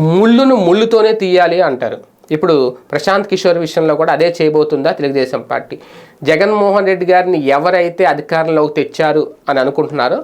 ముళ్ళును ముళ్ళుతోనే తీయాలి అంటారు. ఇప్పుడు ప్రశాంత్ కిషోర్ విషయంలో కూడా అదే చేయబోతుందా తెలుగుదేశం పార్టీ? జగన్మోహన్ రెడ్డి గారిని ఎవరైతే అధికారంలోకి తెచ్చారు అని అనుకుంటున్నారో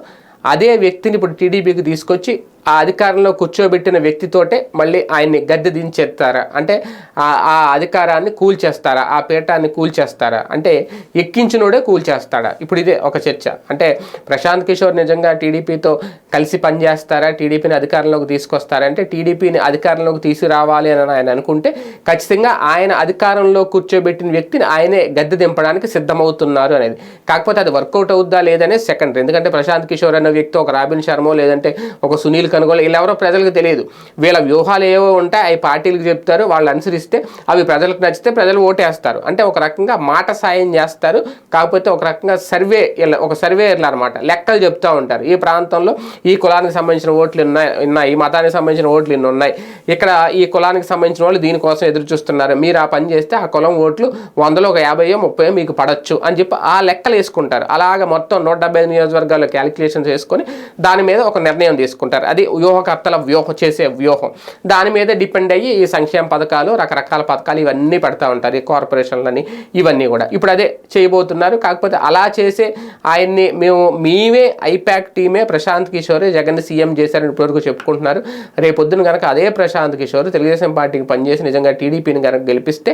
అదే వ్యక్తిని ఇప్పుడు టీడీపీకి తీసుకొచ్చి ఆ అధికారంలో కూర్చోబెట్టిన వ్యక్తితోటే మళ్ళీ ఆయన్ని గద్దె దించేస్తారా? అంటే ఆ ఆ అధికారాన్ని కూల్చేస్తారా? ఆ పీఠాన్ని కూల్చేస్తారా? అంటే ఎక్కించినోడే కూల్చేస్తాడా? ఇప్పుడు ఇదే ఒక చర్చ. అంటే ప్రశాంత్ కిషోర్ నిజంగా టీడీపీతో కలిసి పనిచేస్తారా? టీడీపీని అధికారంలోకి తీసుకొస్తారా? అంటే టీడీపీని అధికారంలోకి తీసుకురావాలి అని ఆయన అనుకుంటే ఖచ్చితంగా ఆయన అధికారంలో కూర్చోబెట్టిన వ్యక్తిని ఆయనే గద్దె దింపడానికి సిద్ధమవుతున్నారు అనేది. కాకపోతే అది వర్కౌట్ అవుద్దా లేదనే సెకండరీ ఎందుకంటే ప్రశాంత్ కిషోర్ అనే వ్యక్తి ఒక రాబిన్ శర్మో లేదంటే ఒక సునీల్ కనుగోలు వీళ్ళెవరో ప్రజలకు తెలియదు. వీళ్ళ వ్యూహాలు ఏవో ఉంటాయి అవి పార్టీలకు చెప్తారు వాళ్ళు అనుసరిస్తే అవి ప్రజలకు నచ్చితే ప్రజలు ఓటేస్తారు. అంటే ఒక రకంగా మాట సాయం చేస్తారు కాకపోతే ఒక రకంగా సర్వే ఒక సర్వే అనమాట లెక్కలు చెప్తూ ఉంటారు. ఈ ప్రాంతంలో ఈ కులానికి సంబంధించిన ఓట్లు ఉన్నాయి ఉన్నాయి. ఈ మతానికి సంబంధించిన ఓట్లు ఇన్ని ఉన్నాయి. ఇక్కడ ఈ కులానికి సంబంధించిన వాళ్ళు దీనికోసం ఎదురు చూస్తున్నారు. మీరు ఆ పని చేస్తే ఆ కులం ఓట్లు వందలో ఒక యాభైయో ముప్పై మీకు పడచ్చు అని చెప్పి ఆ లెక్కలు వేసుకుంటారు. అలాగ మొత్తం నూట డెబ్బై నియోజకవర్గాల్లో క్యాలిక్యులేషన్స్ వేసుకొని దాని మీద ఒక నిర్ణయం తీసుకుంటారు. అది వ్యూహకర్తల వ్యూహం చేసే వ్యూహం. దాని మీద డిపెండ్ అయ్యి ఈ సంక్షేమ పథకాలు రకరకాల పథకాలు ఇవన్నీ పెడతా ఉంటారు. ఈ కార్పొరేషన్లని ఇవన్నీ కూడా. ఇప్పుడు అదే చేయబోతున్నారు. కాకపోతే అలా చేసే ఆయన్ని మేము మేమే ఐపాక్ టీమే ప్రశాంత్ కిషోరే జగన్ సీఎం చేశారని ఇప్పటివరకు చెప్పుకుంటున్నారు. రేపొద్దున కనుక అదే ప్రశాంత్ కిషోర్ తెలుగుదేశం పార్టీకి పనిచేసి నిజంగా టీడీపీని కనుక గెలిపిస్తే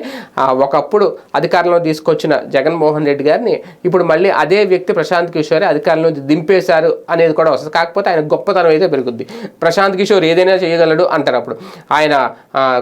ఒకప్పుడు అధికారంలో తీసుకొచ్చిన జగన్మోహన్ రెడ్డి గారిని ఇప్పుడు మళ్ళీ అదే వ్యక్తి ప్రశాంత్ కిషోరే అధికారంలో దింపేశారు అనేది కూడా వస్తుంది. కాకపోతే ఆయన గొప్పతనం అయితే పెరుగుద్ది. ప్రశాంత్ కిషోర్ ఏదైనా చేయగలడు అంటారు అప్పుడు. ఆయన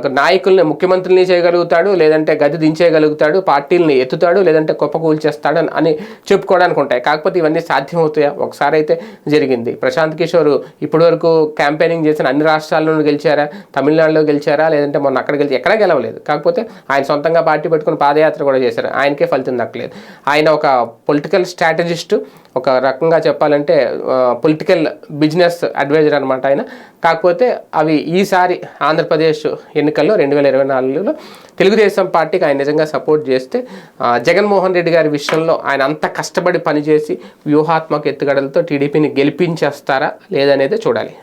నాయకుల్ని ముఖ్యమంత్రిని చేయగలుగుతాడు లేదంటే గది దించేయగలుగుతాడు పార్టీలని ఎత్తుతాడు లేదంటే కుప్పకూల్చేస్తాడు అని- అని చెప్పుకోవడానికి ఉంటాయి. కాకపోతే ఇవన్నీ సాధ్యమవుతాయా? ఒకసారి అయితే జరిగింది. ప్రశాంత్ కిషోర్ ఇప్పటివరకు క్యాంపెయినింగ్ చేసిన అన్ని రాష్ట్రాల్లోనూ గెలిచారా? తమిళనాడులో గెలిచారా? లేదంటే మొన్న అక్కడ గెలిచి ఎక్కడా గెలవలేదు. కాకపోతే ఆయన సొంతంగా పార్టీ పెట్టుకుని పాదయాత్ర కూడా చేశారు. ఆయనకే ఫలితం దక్కలేదు. ఆయన ఒక పొలిటికల్ స్ట్రాటజిస్ట్ ఒక రకంగా చెప్పాలంటే పొలిటికల్ బిజినెస్ అడ్వైజర్ అనమాట ఆయన కాకపోతే అవి ఈసారి ఆంధ్రప్రదేశ్ ఎన్నికల్లో రెండు వేల ఇరవై నాలుగులో తెలుగుదేశం పార్టీకి ఆయన నిజంగా సపోర్ట్ చేస్తే జగన్మోహన్ రెడ్డి గారి విషయంలో ఆయన అంత కష్టపడి పనిచేసి వ్యూహాత్మక ఎత్తుగడలతో టీడీపీని గెలిపించేస్తారా లేదనేది చూడాలి.